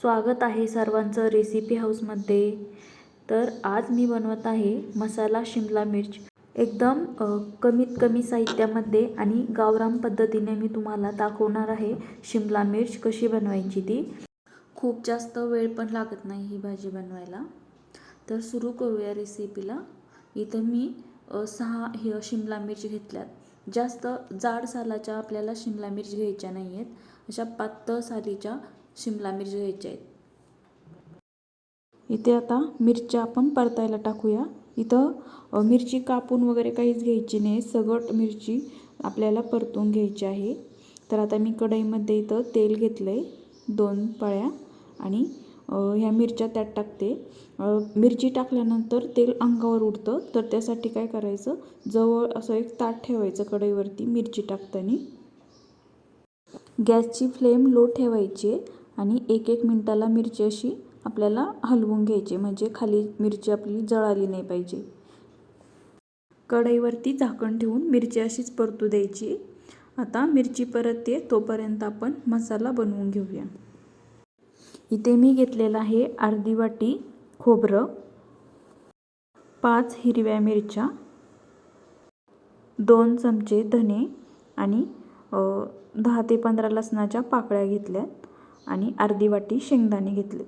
स्वागत आहे सर्वांचं रेसिपी हाऊसमध्ये. तर आज मी बनवत आहे मसाला शिमला मिर्च. एकदम कमीत कमी साहित्यामध्ये आणि गावरान पद्धतीने मी तुम्हाला दाखवणार आहे शिमला मिर्च कशी बनवायची ती. खूप जास्त वेळ पण लागत नाही ही भाजी बनवायला. तर सुरू करूया रेसिपीला. इथं मी सहा हे शिमला मिर्च घेतल्यात. जास्त जाड सालाच्या आपल्याला शिमला मिर्च घ्यायच्या नाही आहेत अशा पातळ सालीच्या शिमला मिरची घ्यायच्या आहेत. इथे आता मिरच्या आपण परतायला टाकूया. इथं मिरची कापून वगैरे काहीच घ्यायची नाही. सगट मिरची आपल्याला परतून घ्यायची आहे. तर आता मी कढईमध्ये इथं तेल घेतलं आहे दोन पळ्या आणि ह्या मिरच्या त्यात टाकते. मिरची टाकल्यानंतर तेल अंगावर उडतं. तर त्यासाठी काय करायचं? जवळ असं एक ताट ठेवायचं कढईवरती मिरची टाकताना. गॅसची फ्लेम लो ठेवायची आहे. आणि एक एक मिनटाला मिरची अशी आपल्याला हलवून घ्यायची. म्हणजे खाली मिरची आपली जळाली नाही पाहिजे. कढईवरती झाकण ठेवून मिरची अशीच परतू द्यायची. आता मिरची परतते तोपर्यंत आपण मसाला बनवून घेऊया. इथे मी घेतलेला आहे अर्धी वाटी खोबरं पाच हिरव्या मिरच्या दोन चमचे धने आणि दहा ते पंधरा लसणाच्या पाकळ्या घेतल्यात. आणि अर्धी वाटी शेंगदाणे घेतले.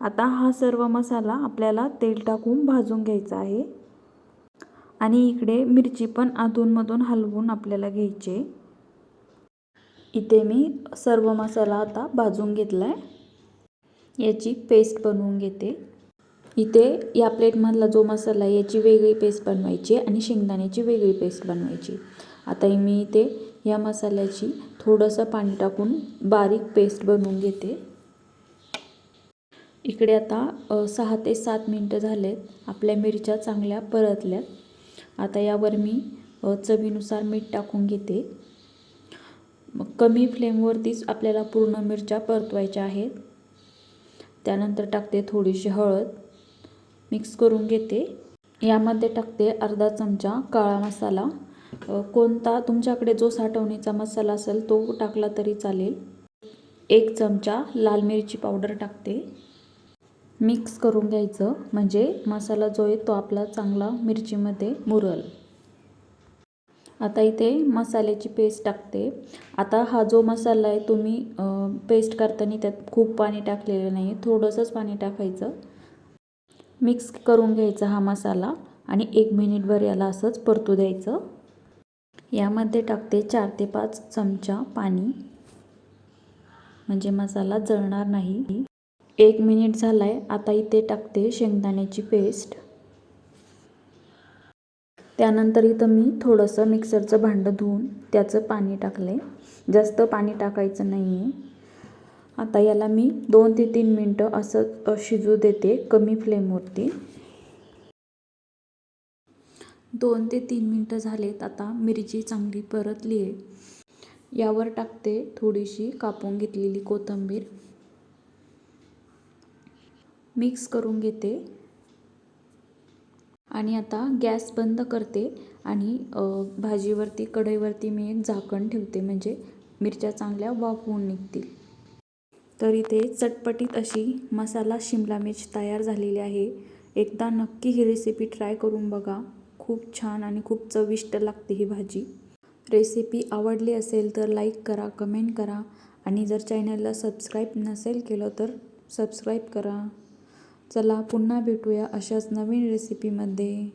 आता हा सर्व मसाला आपल्याला तेल टाकून भाजून घ्यायचा आहे. आणि इकडे मिरची पण अधूनमधून हलवून आपल्याला घ्यायचे इथे मी सर्व मसाला आता भाजून घेतला आहे याची पेस्ट बनवून घेते. इथे या प्लेटमधला जो मसाला आहे याची वेगळी पेस्ट बनवायची आणि शेंगदाण्याची वेगळी पेस्ट बनवायची आता मी इथे या मसाल्याची थोडंसं पाणी टाकून बारीक पेस्ट बनवून घेते. इकडे आता सहा ते सात मिनटं झालेत. आपल्या मिरच्या चांगल्या परतल्यात. आता यावर मी चवीनुसार मीठ टाकून घेते. मग कमी फ्लेमवरतीच आपल्याला पूर्ण मिरच्या परतवायच्या आहेत. त्यानंतर टाकते थोडीशी हळद. मिक्स करून घेते. यामध्ये टाकते अर्धा चमचा काळा मसाला. कोणता तुमच्याकडे जो साठवणीचा मसाला असेल तो टाकला तरी चालेल. एक चमचा लाल मिरची पावडर टाकते. मिक्स करून घ्यायचं. म्हणजे मसाला जो आहे तो आपला चांगला मिरचीमध्ये मुरल. आता इथे मसाल्याची पेस्ट टाकते. आता हा जो मसाला आहे तुम्ही पेस्ट करताना त्यात खूप पाणी टाकलेलं नाही थोडंसंच पाणी टाकायचं. मिक्स करून घ्यायचा हा मसाला आणि एक मिनिटभर याला असंच परतू द्यायचं. यामध्ये टाकते चार ते पाच चमचा पाणी. म्हणजे मसाला जळणार नाही. एक मिनिट झाला आहे आता इथे टाकते शेंगदाण्याची पेस्ट त्यानंतर इथं मी थोडंसं मिक्सरचं भांडं धुवून त्याचं पाणी टाकलं आहे जास्त पाणी टाकायचं नाही आहे आता याला मी दोन ते तीन मिनटं असं शिजू देते कमी फ्लेमवरती दोन ते तीन मिनटं झालेत आता मिरची चांगली परतली आहे यावर टाकते थोडीशी कापून घेतलेली कोथिंबीर. मिक्स करून घेते. आणि आता गॅस बंद करते आणि भाजीवरती कढईवरती मी एक झाकण ठेवते म्हणजे मिरच्या चांगल्या वाफवून निघतील. तर इथे चटपटीत अशी मसाला शिमला मिर्च तयार झालेली आहे. एकदा नक्की ही रेसिपी ट्राय करून बघा. खूप छान आणि खूप चविष्ट लागते ही भाजी. रेसिपी आवडली असेल तर लाईक करा कमेंट करा आणि जर चॅनलला सबस्क्राईब नसेल केलं तर सबस्क्राईब करा. चला पुन्हा भेटूया अशाच नवीन रेसिपीमध्ये.